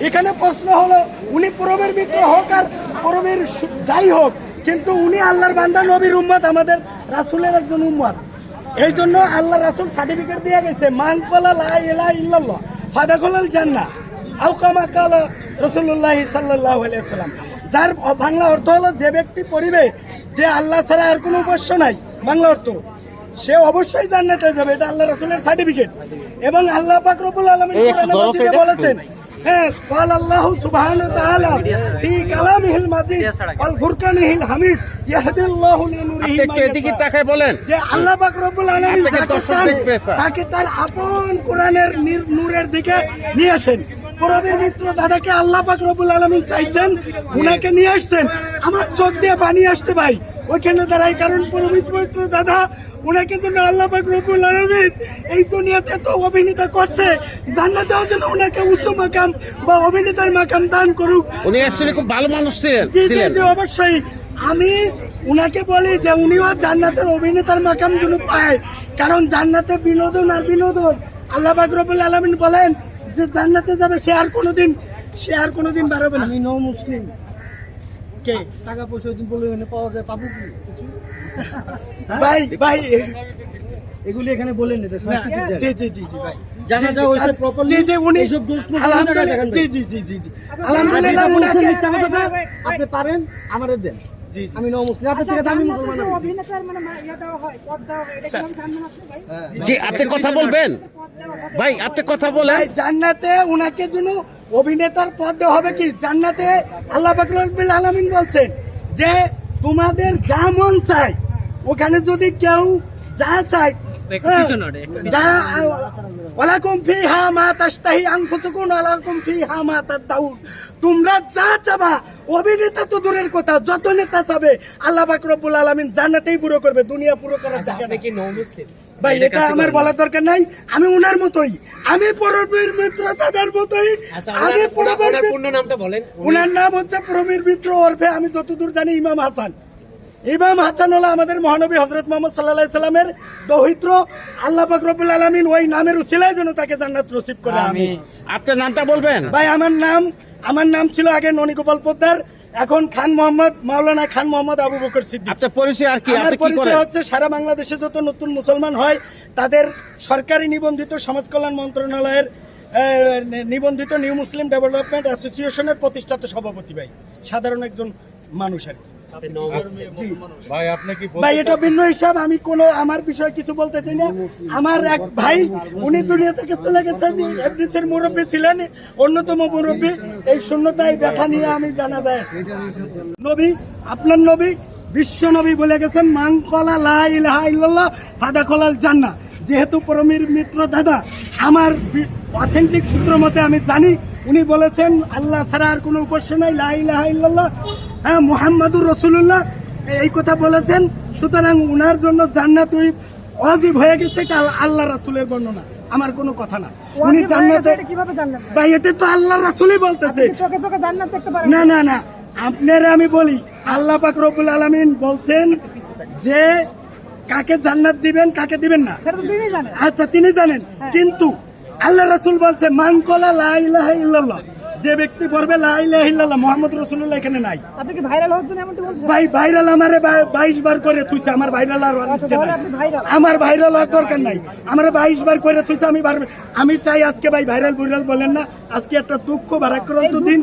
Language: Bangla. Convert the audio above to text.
এখানে প্রশ্ন হলো উনি পরবের মিত্র হোক আর পরবের সু- যাই হোক কিন্তু উনি আল্লাহর বান্দা নবীর উম্মত আমাদের রাসূলের একজন উম্মত। এই জন্য আল্লাহ রাসূল সার্টিফিকেট দিয়ে গেছে মান কলা লা ইল্লাল্লাহ আলাইহি যার বাংলা অর্থ হলো যে ব্যক্তি পড়িবে যে আল্লাহ ছাড়া আর কোনো উপাস্য নাই। বাংলা অর্থ। সে অবশ্যই জান্নাতে যাবে এটা আল্লাহ রাসূলের সার্টিফিকেট এবং আল্লাহ পাক ফেটে। বলেছেন قال الله سبحانه وتعالى في كلامه المجيد والفرقانه الحميد يهدي الله لنوره আপনি একটু من এদিকে يشاء তাকায় বলেন যে আল্লাহ পাক রব্বুল আলামিন আপনাকে যাকে দর্শক চান দেখবে, স্যার। তাকে তার আপন কোরআনের নির- নূরের দিকে নিয়ে আসেন প্রবীর মিত্র দাদাকে আল্লাহ পাক রব্বুল আলামিন চাইছেন উনাকে নিয়ে আসছেন আমার চোখ দিয়ে পানি আসছে ভাই ওইখানে দাঁড়াই কারণ পবিত্র মিত্র দাদা উনাকে জন্য আল্লাহ পাক রব্বুল আলামিন এই দুনিয়াতে তো অভিনেতা করছে জান্নাতেও যেন উনাকে উচ্চ মাকাম বা অভিনেতার মাকাম দান করুক। উনি অ্যাকচুয়ালি খুব ভালো মানুষ ছিলেন জি জি জি অবশ্যই। আমি উনাকে বলি যে উনিও জান্নাতের অভিনেতার মাকাম যেন পায়। কারণ জান্নাতে বিনোদন আর বিনোদন আল্লাহ বাকরবুল আলমিন বলেন যে জান্নাতে যাবে সে আর কোনোদিন সে আর কোনোদিন বাড়াবে না। আমি ন মুসলিম। কে? টাকা পয়সা যদি বলে পাওয়া যায় পাবো কি? কিছু? ভাই ভাই। এগুলি এখানে বলেন এটা কি জি জি জি জি ভাই। জানা যায় হয়েছে properly, জি জি উনি এইসব দোষ আলহামদুলিল্লাহ জি জি জি জি। জি আপনি আলহামদুলিল্লাহ উনাকে মিথ্যা কথাটা, আপনি পারেন আমাদের দেন। জি আমি ন মুসলিম আপনার থেকে আমি মুসলমান অভিনেতার মানে ইয়ে দেওয়া হয় পদ দেওয়া হয় এটা কি আমি জানবেন আপনি ভাই? জি আপনি কথা বলবেন। ভাই আপনি কথা বলেন। জান্নাতে উনাকে জন্য অভিনেতার পদ দেওয়া হবে কি? জান্নাতে আল্লাহ বাকরুল আলমিন বলছেন যে তোমাদের যা মন চায় ওখানে যদি কেউ যা চায় হ্যাঁ, যা ওয়ালাকুম ফিহা মা ওয়ালাকুম ফিহা মা তাদাউন। তোমরা যা চাবা অভিনেতা তো দূরের কথা যত নেতা চাবে আল্লাহ পাক রব্বুল আলামিন জান্নাতেই পুরো করবে দুনিয়া পুরো করার জায়গা নেই। ভাই এটা আমার বলার দরকার নাই আমি উনার মতোই আমি পরবীর মিত্র তাদের মতোই আমি পূর্ণ নামটা বলেন। উনার নাম হচ্ছে প্রবীর মিত্র ওরফে আমি যতদূর জানি ইমাম হাসান। ইমাম হাসান হলো আমাদের মহানবী হজরত মোহাম্মদ সাল্লাহ সাল্লামের দৌহিত্র। আল্লাহ রব্বুল আলামিন ওই নামের উসিলায় যেন তাকে জান্নাত নসিব করে আমি আপনার নামটা বলবেন? ভাই আমার নাম আমার নাম ছিল আগে ননীগোপাল পোদ্দার এখন খান মোহাম্মদ মাওলানা খান মোহাম্মদ আবু বকর সিদ্দিক। আপনার পরিচয় আর কি? আমার পরিচয় হচ্ছে সারা বাংলাদেশে যত নতুন মুসলমান হয় তাদের সরকারি নিবন্ধিত সমাজ কল্যাণ মন্ত্রণালয়ের নিবন্ধিত নিউ মুসলিম ডেভেলপমেন্ট অ্যাসোসিয়েশনের প্রতিষ্ঠাতা সভাপতি ভাই। সাধারণ একজন মানুষ আর কি। ভাই এটা ভিন্ন হিসাব আমি কোনো আমার বিষয়ে কিছু বলতে চাই না। আমার এক ভাই উনি দুনিয়া থেকে চলে গেছেন এফডিসির মুরব্বী ছিলেন অন্যতম মুরব্বী। এই শূন্যতায় ব্যথা নিয়ে আমি জানা যায়। নবী আপনার নবী বিশ্ব নবী বলে গেছেন কলা লা ইলাহা ইল্লাল্লাহ ফাদা কলাল জান্না যেহেতু পরমীর মিত্র দাদা আমার অথেন্টিক সূত্র মতে আমি জানি উনি বলেছেন আল্লাহ ছাড়া আর কোনো উপাস্য নাই লা ইলাহা হ্যাঁ মোহাম্মদুর রসুল্লাহ এই কথা বলেছেন সুতরাং উনার জন্য জান্নাত ওই অজীব হয়ে গেছে এটা আল- আল্লাহ রাসুলের বর্ণনা। আমার কোনো কথা না। উনি হয়ে জান্নাতে কীভাবে জানলেন? ভাই? এটা তো আল্লাহ রাসুলই বলতেছে। চোখে চোখে জান্নাত দেখতে পারেন না না? না আপনারা আমি বলি আল্লাহ পাক রব্বুল আলামিন বলছেন যে কাকে জান্নাত দিবেন কাকে দিবেন না? আচ্ছা তিনি জানেন। কিন্তু আল্লাহ রসুল বলছে মাংকলা লাই লা ইলাহা ইল্লাল্লাহ। যে ব্যক্তি পড়বে লা মোহাম্মদ রসুল্লাহ এখানে নাই। আপনি কি ভাইরাল হওয়ার জন্য এমনটি বলছেন? ভাই ভাইরাল আমারে বা- বাইশ বার করে থুইছে আমার ভাইরাল আর আচ্ছা, আমার ভাইরাল হওয়ার দরকার নাই। আমার বাইশ বার করে থুইছে আমি আমি চাই আজকে ভাই ভাইরাল ভাইরাল বলেন না আজকে একটা দুঃখ ভারাক্রান্ত দিন।